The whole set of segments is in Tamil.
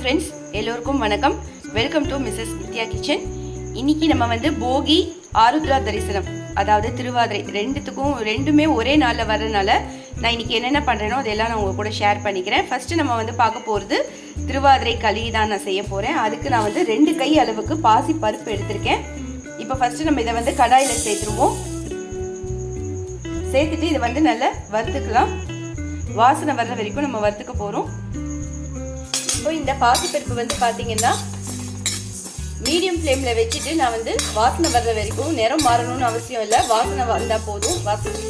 ஃப்ரெண்ட்ஸ் எல்லோருக்கும் வணக்கம். Welcome to Mrs Nithya kitchen இன்னைக்கு நம்ம வந்து போகி ஆருத்ரா தரிசனம் அதாவது திருவாதிரை ரெண்டுத்துக்கும் ரெண்டுமே ஒரே நாளில் வர்றதுனால நான் இன்னைக்கு என்னென்ன பண்ணுறேனோ அதெல்லாம் நான் உங்கள் கூட ஷேர் பண்ணிக்கிறேன். ஃபர்ஸ்ட் நம்ம வந்து பார்க்க போகிறது திருவாதிரை களி தான் நான் செய்ய போகிறேன் அதுக்கு நான் வந்து ரெண்டு கை அளவுக்கு பாசி பருப்பு எடுத்திருக்கேன். இப்போ ஃபர்ஸ்ட் நம்ம இதை வந்து கடாயில் சேர்த்துருவோம். சேர்த்துட்டு இதை வந்து நல்லா வறுத்துக்கலாம். வாசனை வர்ற வரைக்கும் நம்ம வறுத்துக்க போகிறோம் இப்போ இந்த பாசிப்பருப்பு வந்து பார்த்தீங்கன்னா மீடியம் ஃப்ளேமில் வச்சுட்டு நான் வந்து வாசனை வர்ற வரைக்கும் நிறம் மாறணும்னு அவசியம் இல்லை. வாசனை வந்தால் போதும். வாசனை.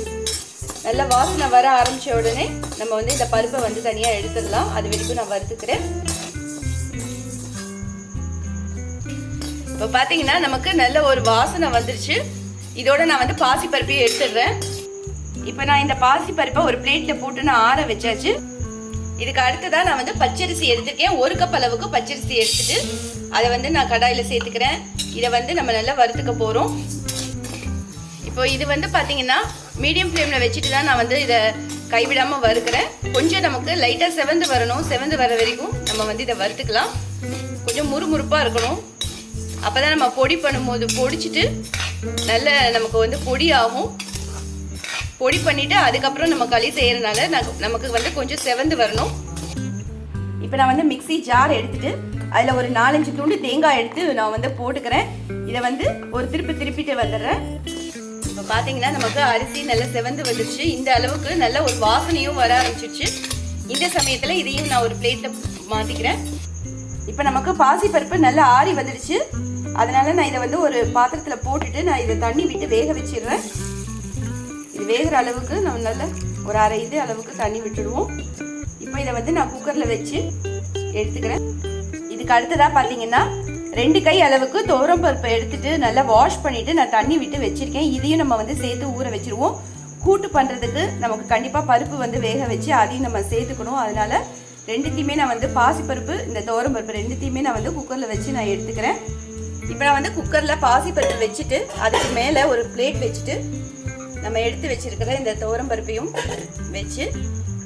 நல்ல வாசனை வர ஆரம்பித்த உடனே நம்ம வந்து இந்த பருப்பை வந்து தனியாக எடுத்துடலாம். அது வரைக்கும் நான் வறுத்துக்கிறேன். இப்போ பார்த்தீங்கன்னா நமக்கு நல்ல ஒரு வாசனை வந்துருச்சு. இதோட நான் வந்து பாசிப்பருப்பையும் எடுத்துடுறேன். இப்போ நான் இந்த பாசிப்பருப்பை ஒரு பிளேட்டில் போட்டு நான் ஆற வச்சாச்சு. இதுக்கு அடுத்ததாக நான் வந்து பச்சரிசி எடுத்துருக்கேன். ஒரு கப் அளவுக்கு பச்சரிசி எடுத்துட்டு அதை வந்து நான் கடாயில் சேர்த்துக்கிறேன். இதை வந்து நம்ம நல்லா வறுத்துக்க போகிறோம் இப்போ இது வந்து பார்த்தீங்கன்னா மீடியம் ஃப்ளேமில் வச்சுட்டு தான் நான் வந்து இதை கைவிடாமல் வறுக்கிறேன். கொஞ்சம் நமக்கு லைட்டாக செவந்து வரணும். செவந்து வர வரைக்கும் நம்ம வந்து இதை வறுத்துக்கலாம். கொஞ்சம் முறுமுறுப்பாக இருக்கணும். அப்போ தான் நம்ம பொடி பண்ணும்போது பொடிச்சிட்டு நல்ல நமக்கு வந்து பொடி ஆகும். பொடி பண்ணிட்டு அதுக்கப்புறம் நம்ம களி செய்யறதுனால நமக்கு வந்து கொஞ்சம் செவந்து வரணும். இப்போ நான் வந்து மிக்சி ஜார் எடுத்துட்டு அதில் ஒரு நாலஞ்சு துண்டு தேங்காய் எடுத்து நான் வந்து போட்டுக்கிறேன். இதை வந்து ஒரு திருப்பி திருப்பிட்டு வந்துடுறேன் இப்போ பார்த்தீங்கன்னா நமக்கு அரிசி நல்லா செவந்து வந்துருச்சு. இந்த அளவுக்கு நல்ல ஒரு வாசனையும் வர ஆரம்பிச்சிருச்சு. இந்த சமயத்தில் இதையும் நான் ஒரு பிளேட்டில் மாற்றிக்கிறேன் இப்போ நமக்கு பாசிப்பருப்பு நல்லா ஆறி வந்துடுச்சு அதனால நான் இதை வந்து ஒரு பாத்திரத்தில் போட்டுட்டு நான் இதை தண்ணி விட்டு வேக வச்சிடுறேன். வேகிற அளவுக்கு நம்ம நல்ல ஒரு அரை இது அளவுக்கு தண்ணி விட்டுடுவோம். இப்போ இதை வந்து நான் குக்கரில் வச்சு எடுத்துக்கிறேன். இதுக்கு அடுத்ததாக பார்த்தீங்கன்னா ரெண்டு கை அளவுக்கு துவரம் பருப்பை எடுத்துட்டு நல்லா வாஷ் பண்ணிட்டு நான் தண்ணி விட்டு வச்சிருக்கேன். இதையும் நம்ம வந்து சேர்த்து ஊற வச்சிருவோம். கூட்டு பண்ணுறதுக்கு நமக்கு கண்டிப்பாக பருப்பு வந்து வேக வச்சு அதையும் நம்ம சேர்த்துக்கணும். அதனால ரெண்டுத்தையுமே நான் வந்து பாசிப்பருப்பு இந்த துவரம் பருப்பு ரெண்டுத்தையுமே நான் வந்து குக்கரில் வச்சு நான் எடுத்துக்கிறேன். இப்போ நான் வந்து குக்கரில் பாசிப்பருப்பு வச்சுட்டு அதுக்கு மேலே ஒரு பிளேட் வச்சுட்டு நம்ம எடுத்து வச்சிருக்கிற இந்த துவரம் பருப்பையும் வச்சு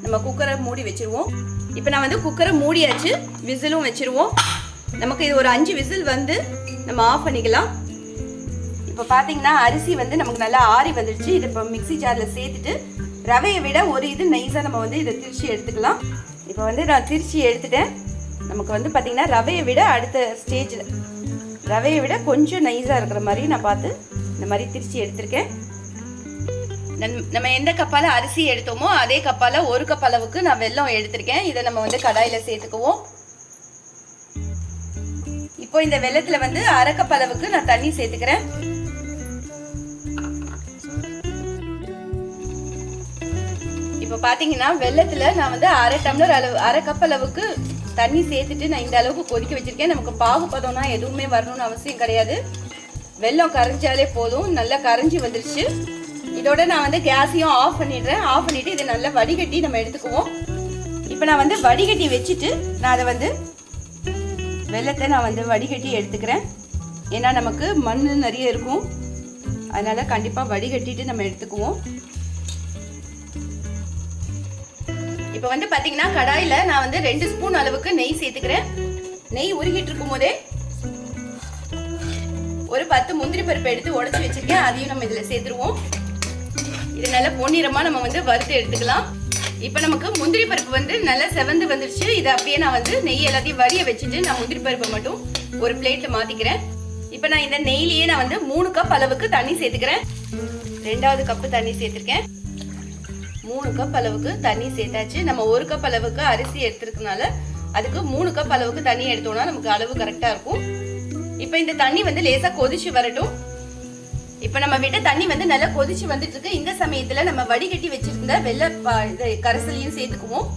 நம்ம குக்கரை மூடி வச்சிருவோம். இப்போ நான் வந்து குக்கரை மூடியாச்சு விசிலும் வச்சிருவோம். நமக்கு இது ஒரு அஞ்சு விசில் வந்து நம்ம ஆஃப் பண்ணிக்கலாம். இப்போ பார்த்தீங்கன்னா அரிசி வந்து நமக்கு நல்லா ஆறி வந்துடுச்சு இதை இப்போ மிக்சி ஜாரில் சேர்த்துட்டு ரவையை விட ஒரு இது நைஸாக நம்ம வந்து இதை திருச்சி எடுத்துக்கலாம். இப்போ வந்து நான் திருச்சி எடுத்துட்டேன். நமக்கு வந்து பார்த்தீங்கன்னா ரவையை விட அடுத்த ஸ்டேஜில் ரவையை விட கொஞ்சம் நைஸாக இருக்கிற மாதிரி நான் பார்த்து இந்த மாதிரி திருச்சி எடுத்திருக்கேன். நம்ம எந்த கப்பால அரிசி எடுத்தோமோ அதே கப்பால ஒரு கப் அளவுக்கு நான் வெல்லம் எடுத்திருக்கேன். இதை நம்ம வந்து கடாயில சேர்த்துக்குவோம். இப்போ இந்த வெள்ளத்துல வந்து அரை கப் அளவுக்கு நான் தண்ணி சேர்த்துக்கிறேன். இப்போ பாத்தீங்கன்னா வெள்ளத்துல நான் வந்து அரை டம்ளர் அளவு அரை கப் அளவுக்கு தண்ணி சேர்த்துட்டு நான் இந்த அளவுக்கு கொதிக்க வச்சிருக்கேன். நமக்கு பாகுபதம்னா எதுவுமே வரணும்னு அவசியம் கிடையாது. வெள்ளம் கரைஞ்சாலே போதும். நல்லா கரைஞ்சி வந்துருச்சு. இதோட நான் வந்து கேஸையும் ஆஃப் பண்ணிடுறேன். ஆஃப் பண்ணிட்டு இதை நல்லா வடிகட்டி நம்ம எடுத்துக்குவோம். இப்போ நான் வந்து வடிகட்டி வச்சுட்டு நான் அதை வந்து வெள்ளத்தை நான் வந்து வடிகட்டி எடுத்துக்கிறேன். ஏன்னா நமக்கு மண் நிறைய இருக்கும். அதனால கண்டிப்பாக வடிகட்டிட்டு நம்ம எடுத்துக்குவோம். இப்போ வந்து பார்த்தீங்கன்னா கடாயில் நான் வந்து ரெண்டு ஸ்பூன் அளவுக்கு நெய் சேர்த்துக்கிறேன். நெய் உருகிட்டு இருக்கும் போதே ஒரு பத்து முந்திரி பருப்பு எடுத்து உடச்சி வச்சிருக்கேன். அதையும் நம்ம இதில் சேர்த்துருவோம். இது நல்லா பொன்னிறமாக நம்ம வந்து வறுத்து எடுத்துக்கலாம். இப்போ நமக்கு முந்திரி பருப்பு வந்து நல்லா செவந்து வந்துருச்சு. இதை அப்படியே நான் வந்து நெய் எல்லாத்தையும் வரிய வச்சுட்டு நான் முந்திரி பருப்பை மட்டும் ஒரு பிளேட்டில் மாற்றிக்கிறேன் இப்போ நான் இந்த நெய்லியே நான் வந்து மூணு கப் அளவுக்கு தண்ணி சேர்த்துக்கிறேன். ரெண்டாவது கப்பு தண்ணி சேர்த்துருக்கேன். மூணு கப் அளவுக்கு தண்ணி சேர்த்தாச்சு. நம்ம ஒரு கப் அளவுக்கு அரிசி எடுத்துருக்கனால அதுக்கு மூணு கப் அளவுக்கு தண்ணி எடுத்தோம்னா நமக்கு அளவு கரெக்டாக இருக்கும். இப்போ இந்த தண்ணி வந்து லேசாக கொதிச்சு வரட்டும். இப்போ நம்ம விட்ட தண்ணி வந்து நல்லா கொதிச்சு வந்துட்டு இருக்கு இந்த சமயத்துல நம்ம வடிகட்டி வச்சிருந்த வெள்ளை இது கரைசலையும் சேர்த்துக்குவோம்.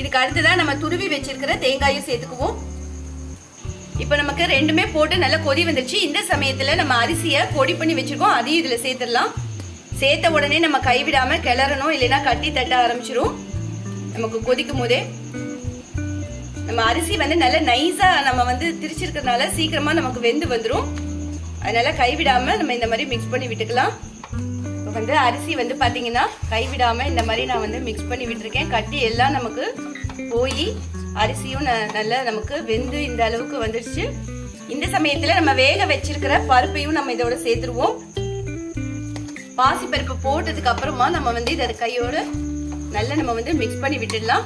இதுக்கு அடுத்ததான் நம்ம துருவி வச்சிருக்கிற தேங்காயும் சேர்த்துக்குவோம். இப்போ நமக்கு ரெண்டுமே போட்டு நல்லா கொதி வந்துருச்சு. இந்த சமயத்துல நம்ம அரிசியை பொடி பண்ணி வச்சிருக்கோம். அதையும் இதுல சேர்த்துடலாம். சேர்த்த உடனே நம்ம கைவிடாம கிளறணும். இல்லைன்னா கட்டி தட்ட ஆரம்பிச்சிரும். நமக்கு கொதிக்கும் போதே. நம்ம அரிசி வந்து நல்ல நைஸா நம்ம வந்து திரிச்சிருக்கிறதுனால சீக்கிரமா நமக்கு வெந்து வந்துடும் அதனால கைவிடாம நம்ம இந்த மாதிரி மிக்ஸ் பண்ணி விட்டுக்கலாம். இப்போ வந்து அரிசி வந்து பார்த்தீங்கன்னா கைவிடாம இந்த மாதிரி நான் வந்து மிக்ஸ் பண்ணி விட்டுருக்கேன். கட்டி எல்லாம் நமக்கு போய் அரிசியும் ந- நல்லா நமக்கு வெந்து இந்த அளவுக்கு வந்துடுச்சு இந்த சமயத்துல நம்ம வேக வச்சிருக்கிற பருப்பையும் நம்ம இதோட சேர்த்துருவோம். பாசி பருப்பு போட்டதுக்கு அப்புறமா நம்ம வந்து இதை கையோட நல்லா நம்ம வந்து மிக்ஸ் பண்ணி விட்டுடலாம்.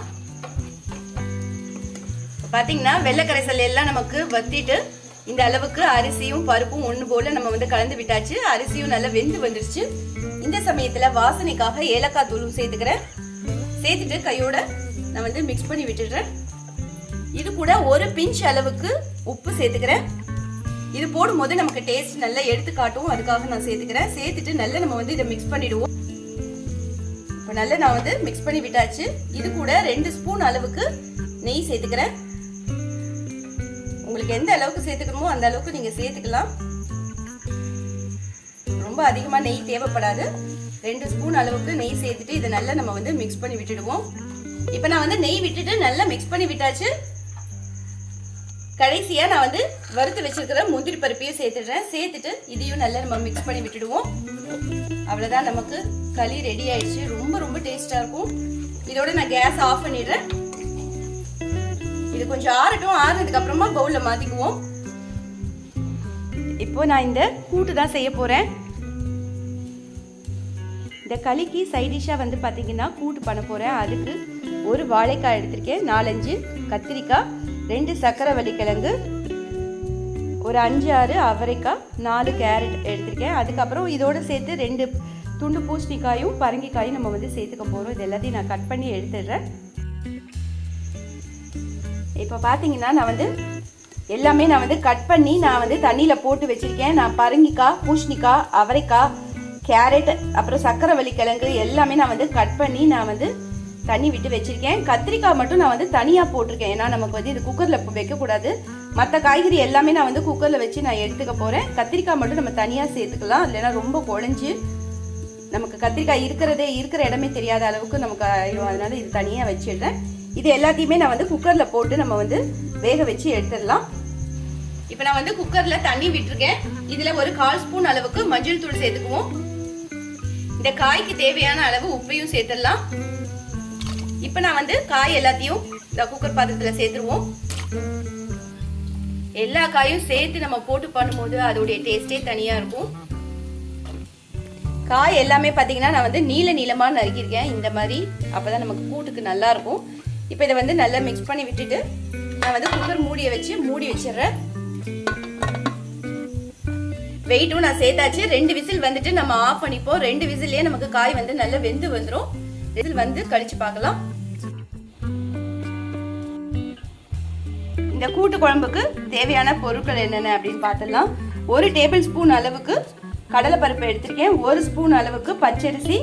பார்த்தீங்கன்னா பாத்தீங்கன்னா வெள்ளை கரைசல் எல்லாம் நமக்கு வத்திட்டு இந்த அளவுக்கு அரிசியும் பருப்பும் ஒன்று போல நம்ம வந்து கலந்து விட்டாச்சு. அரிசியும் நல்லா வெந்து வந்துருச்சு. இந்த சமயத்தில் வாசனைக்காக ஏலக்காய் தூளும் சேர்த்துக்கிறேன். சேர்த்துட்டு கையோட நான் வந்து மிக்ஸ் பண்ணி விட்டுடுறேன். இது கூட ஒரு பிஞ்ச் அளவுக்கு உப்பு சேர்த்துக்கிறேன். இது போடும்போது நமக்கு டேஸ்ட் நல்லா எடுத்து காட்டும் அதுக்காக நான் சேர்த்துக்கிறேன். சேர்த்துட்டு நல்லா நம்ம வந்து இதை மிக்ஸ் பண்ணிடுவோம். இப்போ நல்லா நான் வந்து மிக்ஸ் பண்ணி விட்டாச்சு. இது கூட ரெண்டு ஸ்பூன் அளவுக்கு நெய் சேர்த்துக்கிறேன். உங்களுக்கு எந்த அளவுக்கு சேர்த்துக்கணுமோ அந்த அளவுக்கு நீங்க சேர்த்துக்கலாம். ரொம்ப அதிகமா நெய் தேவைப்படாது. ரெண்டு ஸ்பூன் அளவுக்கு நெய் சேர்த்துட்டு இதை நல்லா நம்ம வந்து மிக்ஸ் பண்ணி விட்டுடுவோம். இப்போ நான் வந்து நெய் விட்டுட்டு நல்லா மிக்ஸ் பண்ணி விட்டாச்சு. கடைசியாக நான் வந்து வறுத்து வச்சிருக்கிற முந்திரி பருப்பையும் சேர்த்துடுறேன். சேர்த்துட்டு இதையும் நல்லா நம்ம மிக்ஸ் பண்ணி விட்டுடுவோம். அவ்வளோதான் நமக்கு களி ரெடி ஆயிடுச்சு. ரொம்ப ரொம்ப டேஸ்ட்டாக இருக்கும். இதோட நான் கேஸ் ஆஃப் பண்ணிடுறேன். இது கொஞ்சம் ஆறட்டும் ஆறுனதுக்கு அப்புறமா பவுல்ல மாத்திக்குவோம். இப்போ நான் இந்த கூட்டு தான் செய்ய போறேன். இந்த களிக்கு சைடிஷாக வந்து பார்த்தீங்கன்னா கூட்டு பண்ண போகிறேன் அதுக்கு ஒரு வாழைக்காய் எடுத்திருக்கேன் நாலஞ்சு கத்திரிக்காய் ரெண்டு சக்கரை வள்ளிக்கிழங்கு ஒரு அஞ்சு ஆறு அவரைக்காய் நாலு கேரட் எடுத்திருக்கேன். அதுக்கப்புறம் இதோட சேர்த்து ரெண்டு துண்டு பூசணிக்காயும் பரங்கிக்காயும் நம்ம வந்து சேர்த்துக்க போகிறோம் இது எல்லாத்தையும் நான் கட் பண்ணி எடுத்துடுறேன். இப்போ பார்த்தீங்கன்னா நான் வந்து எல்லாமே நான் வந்து கட் பண்ணி நான் வந்து தண்ணியில் போட்டு வச்சுருக்கேன். நான் பரங்கிக்காய் பூஷணிக்காய் அவரைக்காய் கேரட் அப்புறம் சர்க்கரை வள்ளிக்கிழங்கு எல்லாமே நான் வந்து கட் பண்ணி நான் வந்து தண்ணி விட்டு வச்சுருக்கேன். கத்திரிக்காய் மட்டும் நான் வந்து தனியாக போட்டிருக்கேன். ஏன்னா நமக்கு வந்து இது குக்கரில் வைக்கக்கூடாது. மற்ற காய்கறி எல்லாமே நான் வந்து குக்கரில் வச்சு நான் எடுத்துக்க போகிறேன் கத்திரிக்காய் மட்டும் நம்ம தனியாக சேர்த்துக்கலாம். இல்லைன்னா ரொம்ப குழஞ்சி நமக்கு கத்திரிக்காய் இருக்கிறதே இருக்கிற இடமே தெரியாத அளவுக்கு நமக்கு ஆயிடும் அதனால இது தனியாக வச்சிடுறேன். இது எல்லாத்தையுமே நான் வந்து குக்கரில் போட்டு நம்ம வந்து வேக வச்சு எடுத்துடலாம். இப்போ நான் வந்து குக்கரில் தண்ணி விட்டுருக்கேன். இதில் ஒரு கால் ஸ்பூன் அளவுக்கு மஞ்சள் தூள் சேர்த்துக்குவோம். இந்த காய்க்கு தேவையான அளவு உப்பையும் சேர்த்துடலாம். இப்போ நான் வந்து காய் எல்லாத்தையும் இந்த குக்கர் பாத்திரத்தில் சேர்த்துருவோம். எல்லா காயும் சேர்த்து நம்ம போட்டு பண்ணும்போது அதோடைய டேஸ்டே தனியாக இருக்கும். காய் எல்லாமே பார்த்தீங்கன்னா நான் வந்து நீல நீளமாக நறுக்கியிருக்கேன். இந்த மாதிரி அப்போ தான் நமக்கு கூட்டுக்கு நல்லாயிருக்கும் இப்போ இதை வந்து நல்லா மிக்ஸ் பண்ணி விட்டுட்டு நான் வந்து குக்கர் மூடியை வச்சு மூடி வச்சிடுறேன். வெயிட்டும் நான் சேர்த்தாச்சு. ரெண்டு விசில் வந்துட்டு நம்ம ஆஃப் பண்ணிப்போம். ரெண்டு விசிலே நமக்கு காய் வந்து நல்லா வெந்து வந்துடும் விசில் வந்து கழிச்சு பார்க்கலாம். இந்த கூட்டு குழம்புக்கு தேவையான பொருட்கள் என்னென்ன அப்படின்னு பார்த்துடலாம். ஒரு டேபிள் ஸ்பூன் அளவுக்கு கடலைப்பருப்பு எடுத்திருக்கேன். ஒரு ஸ்பூன் அளவுக்கு பச்சரிசி.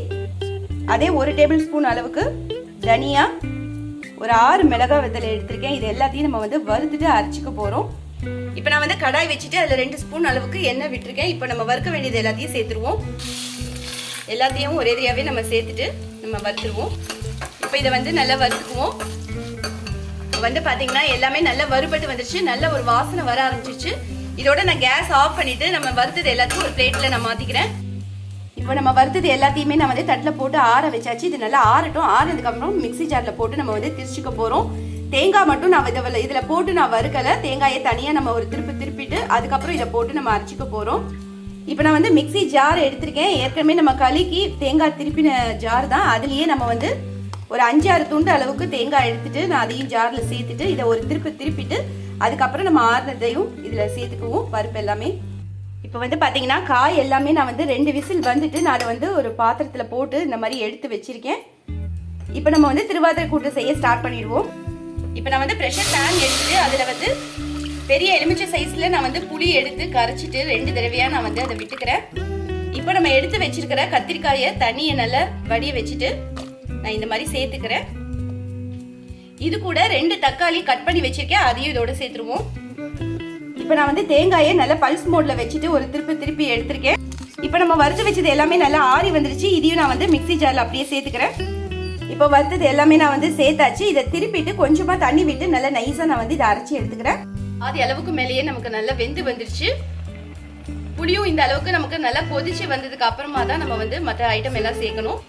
அதே ஒரு டேபிள் ஸ்பூன் அளவுக்கு தனியா ஒரு ஆறு மிளகாய் வெத்தலை எடுத்திருக்கேன். இது எல்லாத்தையும் நம்ம வந்து வறுத்துட்டு அரைச்சிக்க போகிறோம் இப்போ நான் வந்து கடாய் வச்சுட்டு அதில் ரெண்டு ஸ்பூன் அளவுக்கு எண்ணெய் விட்டுருக்கேன். இப்போ நம்ம வறுக்க வேண்டியது எல்லாத்தையும் சேர்த்துருவோம். எல்லாத்தையும் ஒரே ஏரியாவே நம்ம சேர்த்துட்டு நம்ம வறுத்துருவோம். இப்போ இதை வந்து நல்லா வறுத்துக்குவோம். வந்து பாத்தீங்கன்னா எல்லாமே நல்லா வறுபட்டு வந்துருச்சு. நல்ல ஒரு வாசனை வர ஆரம்பிச்சிருச்சு. இதோட நான் கேஸ் ஆஃப் பண்ணிட்டு நம்ம வறுத்தது எல்லாத்தையும் ஒரு பிளேட்ல நான் மாத்திக்கிறேன். இப்போ நம்ம வறுத்தது எல்லாத்தையுமே நான் வந்து தட்டில் போட்டு ஆற வச்சாச்சு. இது நல்லா ஆறட்டும். ஆறுனதுக்கு மிக்சி மிக்ஸி ஜாரில் போட்டு நம்ம வந்து திரிச்சுக்க போகிறோம் தேங்காய் மட்டும் நான் இதில் இதில் போட்டு நான் வறுக்கலை. தேங்காயை தனியாக நம்ம ஒரு திருப்பி திருப்பிட்டு அதுக்கப்புறம் இதை போட்டு நம்ம அரைச்சிக்க போகிறோம் இப்போ நான் வந்து மிக்ஸி ஜார் எடுத்திருக்கேன். ஏற்கனவே நம்ம களிக்கு தேங்காய் திருப்பின ஜார் தான். அதுலேயே நம்ம வந்து ஒரு அஞ்சு ஆறு துண்டு அளவுக்கு தேங்காய் எடுத்துட்டு நான் அதையும் ஜாரில் சேர்த்துட்டு இதை ஒரு திருப்பி திருப்பிட்டு அதுக்கப்புறம் நம்ம ஆறுனதையும் இதில் சேர்த்துக்குவோம். பருப்பு எல்லாமே. இப்போ வந்து பார்த்தீங்கன்னா காய் எல்லாமே நான் வந்து ரெண்டு விசில் வந்துட்டு நான் அதை வந்து ஒரு பாத்திரத்தில் போட்டு இந்த மாதிரி எடுத்து வச்சிருக்கேன். இப்போ நம்ம வந்து திருவாதிரை கூட்டு செய்ய ஸ்டார்ட் பண்ணிடுவோம். இப்போ நான் வந்து ப்ரெஷர் பேன் எடுத்துட்டு அதில் வந்து பெரிய எலுமிச்சை சைஸில் நான் வந்து புளி எடுத்து கரைச்சிட்டு ரெண்டு தடவையாக நான் வந்து அதை விட்டுக்கிறேன். இப்போ நம்ம எடுத்து வச்சிருக்கிற கத்திரிக்காயை தண்ணியை நல்லா வடிய வச்சுட்டு நான் இந்த மாதிரி சேர்த்துக்கிறேன். இது கூட ரெண்டு தக்காளி கட் பண்ணி வச்சிருக்கேன். அதையும் இதோட சேர்த்துருவோம். இப்போ நான் வந்து தேங்காயை நல்லா பல்ஸ் மோட்ல வச்சுட்டு ஒரு திருப்பி திருப்பி எடுத்திருக்கேன். இப்போ நம்ம வறுத்து வச்சது எல்லாமே நல்லா ஆறி வந்துருச்சு. இதையும் நான் வந்து மிக்சி ஜாரில் அப்படியே சேர்த்துக்கிறேன். இப்போ வறுத்தது எல்லாமே நான் வந்து சேர்த்தாச்சு. இதை திருப்பிட்டு கொஞ்சமாக தண்ணி விட்டு நல்லா நைஸாக நான் வந்து இதை அரைச்சி எடுத்துக்கிறேன். ஆதி அளவுக்கு மேலேயே நமக்கு நல்லா வெந்து வந்துருச்சு. புளியும் இந்த அளவுக்கு நமக்கு நல்லா கொதிச்சு வந்ததுக்கு அப்புறமா தான் நம்ம வந்து மற்ற ஐட்டம் எல்லாம் சேர்க்கணும்.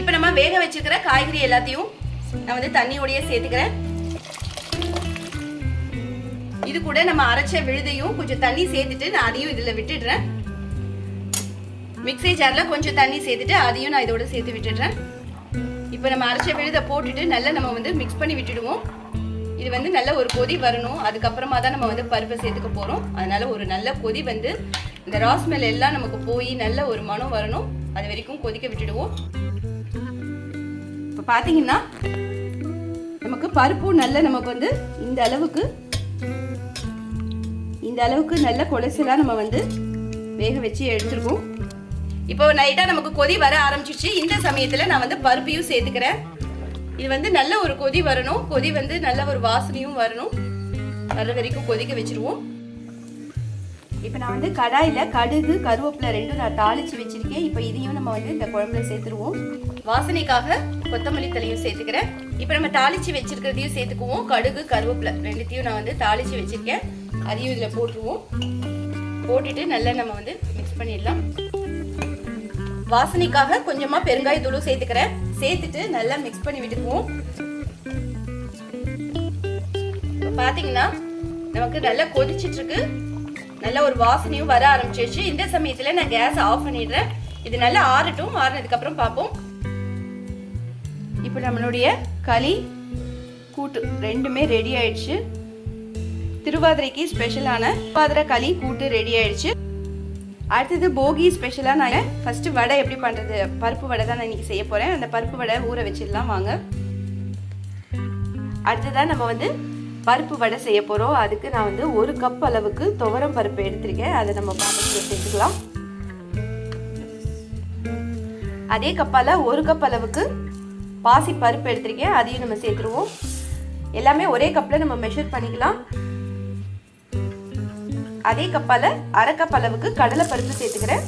இப்போ நம்ம வேக வச்சுருக்கிற காய்கறி எல்லாத்தையும் நான் வந்து தண்ணியோடயே சேர்த்துக்கிறேன். இது கூட நம்ம அரைச்ச விழுதையும் கொஞ்சம் தண்ணி சேர்த்துட்டு நான் அதையும் இதுல விட்டுடுறேன். மிக்ஸி ஜார்ல கொஞ்சம் தண்ணி சேர்த்துட்டு அதையும் நான் இதோட சேர்த்து விட்டுடுறேன். இப்போ நம்ம அரைச்ச விழுதை போட்டுட்டு நல்லா நம்ம வந்து மிக்ஸ் பண்ணி விட்டுடுவோம். இது வந்து நல்ல ஒரு கொதி வரணும். அதுக்கப்புறமா தான் நம்ம வந்து பருப்பை சேர்த்துக்க போகிறோம் அதனால ஒரு நல்ல கொதி வந்து இந்த ராஸ்மெல் எல்லாம் நமக்கு போய் நல்ல ஒரு மனம் வரணும். அது வரைக்கும் கொதிக்க விட்டுடுவோம். இப்போ பார்த்தீங்கன்னா நமக்கு பருப்பும் நல்ல நமக்கு வந்து இந்த அளவுக்கு இந்த அளவுக்கு நல்ல கொலசெல்லாம் நம்ம வந்து வேக வச்சு எடுத்துருக்கோம். இப்போ நைட்டாக நமக்கு கொதி வர ஆரம்பிச்சிச்சு இந்த சமயத்தில் நான் வந்து பருப்பையும் சேர்த்துக்கிறேன். இது வந்து நல்ல ஒரு கொதி வரணும். கொதி வந்து நல்ல ஒரு வாசனையும் வரணும். வர வரைக்கும் கொதிக்க வச்சிருவோம். இப்போ நான் வந்து கடாயில் கடுகு கருவேப்பிலை ரெண்டும் நான் தாளிச்சு வச்சுருக்கேன். இப்போ இதையும் நம்ம வந்து இந்த குழம்புல சேர்த்துருவோம். வாசனைக்காக கொத்தமல்லி தலையும் சேர்த்துக்கிறேன். இப்போ நம்ம தாளிச்சு வச்சுருக்கிறதையும் சேர்த்துக்குவோம். கடுகு கருவேப்பிலை ரெண்டுத்தையும் நான் வந்து தாளிச்சு வச்சுருக்கேன். அதையும் இதில் போட்டுருவோம். போட்டுட்டு நல்லா நம்ம வந்து மிக்ஸ் பண்ணிடலாம். வாசனைக்காக கொஞ்சமா பெருங்காயத்தூளும் சேர்த்துக்கிறேன். சேர்த்துட்டு நல்லா மிக்ஸ் பண்ணி விட்டுக்குவோம். இப்போ பார்த்தீங்கன்னா நமக்கு நல்லா கொதிச்சிட்ருக்கு. நல்ல ஒரு வாசனையும் வர ஆரம்பிச்சிருச்சு. இந்த சமயத்தில் நான் கேஸ் ஆஃப் பண்ணிடுறேன். இது நல்லா ஆறட்டும். ஆறினதுக்கப்புறம் பார்ப்போம் இப்போ நம்மளுடைய களி கூட்டு ரெண்டுமே ரெடி ஆயிடுச்சு. திருவாதிரைக்கு ஸ்பெஷலான திருவாதிரை களி கூட்டு ரெடி ஆயிடுச்சு. அடுத்தது போகி ஸ்பெஷலாக நான் ஃபஸ்ட்டு வடை எப்படி பண்ணுறது பருப்பு வடை தான் நான் இன்றைக்கி செய்ய போகிறேன் அந்த பருப்பு வடை ஊற வச்சிடலாம் வாங்க. அடுத்ததாக நம்ம வந்து பருப்பு வடை செய்ய போகிறோம் அதுக்கு நான் வந்து ஒரு கப் அளவுக்கு துவரம் பருப்பு எடுத்திருக்கேன். அதை நம்ம பாத்திரத்தில் சேர்த்துக்கலாம். அதே கப்பால் ஒரு கப் அளவுக்கு பாசி பருப்பு எடுத்திருக்கேன். அதையும் நம்ம சேர்த்துருவோம். எல்லாமே ஒரே கப்பில் நம்ம மெஷர் பண்ணிக்கலாம். அதே கப்பால அரை கப் அளவுக்கு கடலை பருப்பு சேர்த்துக்கிறேன்.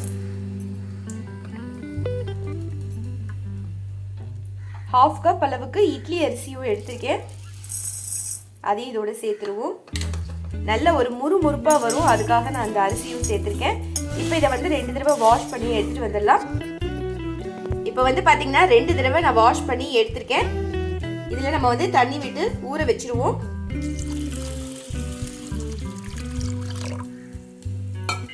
ஹாஃப் கப் அளவுக்கு இட்லி அரிசியும் எடுத்திருக்கேன். அதையும் இதோட சேர்த்துருவோம். நல்ல ஒரு முறு முறுப்பாக வரும். அதுக்காக நான் அந்த அரிசியும் சேர்த்துருக்கேன். இப்போ இதை வந்து ரெண்டு தடவை வாஷ் பண்ணி எடுத்துகிட்டு வந்துடலாம். இப்போ வந்து பார்த்தீங்கன்னா ரெண்டு தடவை நான் வாஷ் பண்ணி எடுத்திருக்கேன். இதில் நம்ம வந்து தண்ணி விட்டு ஊற வச்சுருவோம்.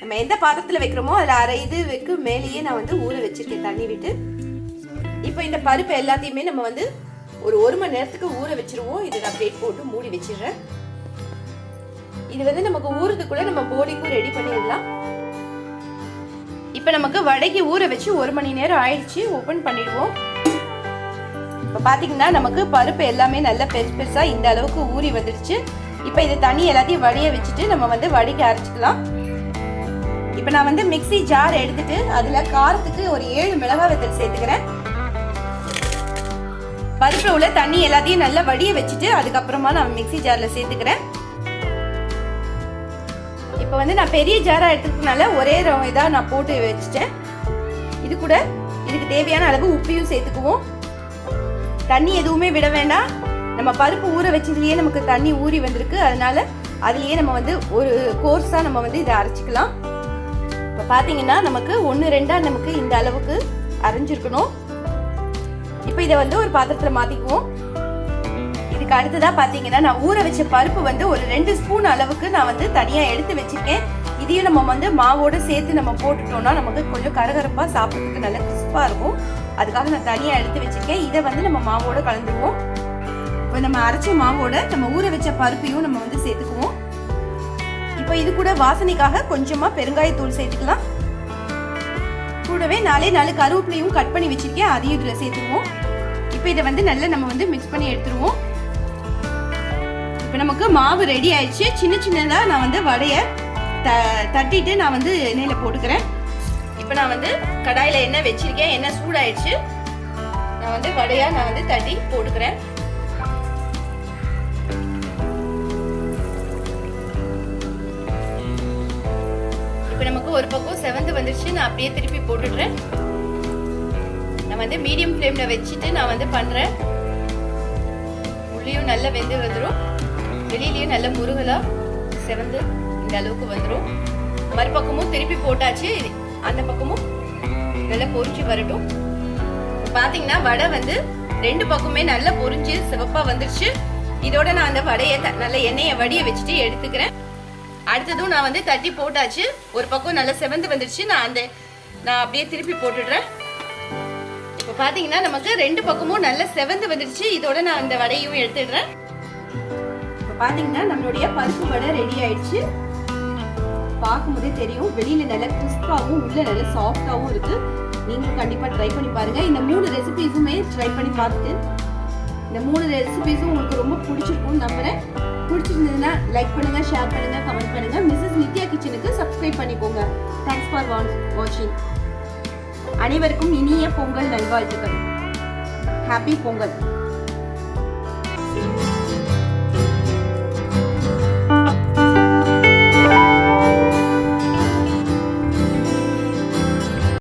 நம்ம எந்த பாத்திரத்தில் வைக்கிறோமோ அதில் அரை இது வைக்க மேலேயே நான் வந்து ஊற வச்சுருக்கேன் தண்ணி விட்டு. இப்போ இந்த பருப்பு எல்லாத்தையுமே நம்ம வந்து ஒரு ஒரு மணி நேரத்துக்கு ஊற வச்சிருவோம். இதை நான் பிளேட் போட்டு மூடி வச்சிடுறேன். இது வந்து நமக்கு ஊறுறதுக்குள்ள நம்ம போலிங்கும் ரெடி பண்ணிடலாம். இப்போ நமக்கு வடைக்கு ஊற வச்சு ஒரு மணி நேரம் ஆயிடுச்சு. ஓப்பன் பண்ணிடுவோம். இப்போ பார்த்தீங்கன்னா நமக்கு பருப்பு எல்லாமே நல்லா பெருசு பெருசாக இந்த அளவுக்கு ஊறி வந்துடுச்சு. இப்போ இது தண்ணி எல்லாத்தையும் வடிய வச்சுட்டு நம்ம வந்து வடிக்க அரைச்சிக்கலாம். இப்போ நான் வந்து மிக்ஸி ஜார் எடுத்துட்டு அதில் காரத்துக்கு ஒரு ஏழு மிளகாய் வெத்தல் சேர்த்துக்கிறேன். பருப்பில் உள்ள தண்ணி எல்லாத்தையும் நல்லா வடிய வச்சுட்டு அதுக்கப்புறமா நான் மிக்ஸி ஜாரில் சேர்த்துக்கிறேன். இப்போ வந்து நான் பெரிய ஜாராக எடுத்துக்கிறதுனால ஒரே இதாக நான் போட்டு வச்சுட்டேன். இது கூட இதுக்கு தேவையான அளவு உப்பையும் சேர்த்துக்குவோம். தண்ணி எதுவுமே விட வேண்டாம். நம்ம பருப்பு ஊற வச்சதுலேயே நமக்கு தண்ணி ஊறி வந்திருக்கு. அதனால அதுலேயே நம்ம வந்து ஒரு கோர்ஸாக நம்ம வந்து இதை அரைச்சிக்கலாம். பார்த்தீங்கன்னா நமக்கு ஒன்று ரெண்டாக நமக்கு இந்த அளவுக்கு அரைஞ்சிருக்கணும் இப்போ இதை வந்து ஒரு பாத்திரத்தில் மாற்றிக்குவோம் இதுக்கு அடுத்ததாக பார்த்தீங்கன்னா நான் ஊற வச்ச பருப்பு வந்து ஒரு ரெண்டு ஸ்பூன் அளவுக்கு நான் வந்து தனியாக எடுத்து வச்சிருக்கேன். இதையும் நம்ம வந்து மாவோடு சேர்த்து நம்ம போட்டுட்டோம்னா நமக்கு கொஞ்சம் கரகரப்பாக சாப்பிட்றதுக்கு நல்ல கிறிஸ்பாக இருக்கும். அதுக்காக நான் தனியாக எடுத்து வச்சிருக்கேன். இதை வந்து நம்ம மாவோடு கலந்துக்குவோம். இப்போ நம்ம அரைச்ச மாவோட நம்ம ஊற வச்ச பருப்பையும் நம்ம வந்து சேர்த்துக்குவோம். இப்போ இது கூட வாசனைக்காக கொஞ்சமாக பெருங்காயத்தூள் சேர்த்துக்கலாம். கூடவே நாலே நாலு கருவேப்பிலையும் கட் பண்ணி வச்சிருக்கேன். அதையும் இதில் சேர்த்துருவோம். இப்போ இதை வந்து நல்லா நம்ம வந்து மிக்ஸ் பண்ணி எடுத்துருவோம். இப்போ நமக்கு மாவு ரெடி ஆயிடுச்சு. சின்ன சின்னதாக நான் வந்து வடையை த தட்டிட்டு நான் வந்து எண்ணெயில் போட்டுக்கிறேன். இப்போ நான் வந்து கடாயில் எண்ணெய் வச்சிருக்கேன். எண்ணெய் சூடாயிடுச்சு. நான் வந்து வடையாக நான் வந்து தட்டி போட்டுக்கிறேன். இப்போ நமக்கு ஒரு பக்கம் செவந்து வந்துருச்சு நான் அப்படியே திருப்பி போட்டுடுறேன். நான் வந்து மீடியம் ஃப்ளேமில் வச்சுட்டு நான் வந்து பண்ணுறேன் உள்ளேயும் நல்லா வெந்து வந்துடும் வெளியிலயும் நல்ல முருகலா செவந்து இந்த அளவுக்கு வந்துடும் மறுபக்கமும் திருப்பி போட்டாச்சு. அந்த பக்கமும் நல்லா பொரிஞ்சு வரட்டும். பார்த்தீங்கன்னா வடை வந்து ரெண்டு பக்கமே நல்லா பொரிஞ்சு சிவப்பா வந்துருச்சு. இதோட நான் அந்த வடையை நல்ல எண்ணெயை வடிய வச்சுட்டு எடுத்துக்கிறேன். அடுத்ததும் நான் வந்து தட்டி போட்டாச்சு. ஒரு பக்கம் நல்லா செவந்து வந்துடுச்சு நான் அந்த நான் அப்படியே திருப்பி போட்டுடுறேன். இப்போ பார்த்தீங்கன்னா நமக்கு ரெண்டு பக்கமும் நல்லா செவந்து வந்துருச்சு. இதோட நான் அந்த வடையும் எடுத்துடுறேன். இப்போ பார்த்தீங்கன்னா நம்மளுடைய பருப்பு வடை ரெடி ஆயிடுச்சு. பார்க்கும்போதே தெரியும். வெளியில நல்லா கிறிஸ்பாகவும் உள்ள நல்லா சாஃப்டாகவும் இருக்கு. நீங்களும் கண்டிப்பாக ட்ரை பண்ணி பாருங்க. இந்த மூணு ரெசிபிஸுமே ட்ரை பண்ணி பார்த்துட்டு இந்த மூணு ரெசிபிஸும் உங்களுக்கு ரொம்ப பிடிச்சிருக்கும்னு நம்புறேன். பிடிச்சிருந்ததுன்னா லைக் பண்ணுங்க ஷேர் பண்ணுங்க கமெண்ட் பண்ணுங்க. மிஸ்ஸஸ் நித்யா கிச்சனுக்கு சப்ஸ்கிரைப் பண்ணிக்கோங்க. தேங்க்ஸ் ஃபார் வாட்சிங் அனைவருக்கும் இனிய பொங்கல் நல்வாழ்த்துக்கள். ஹாப்பி பொங்கல்.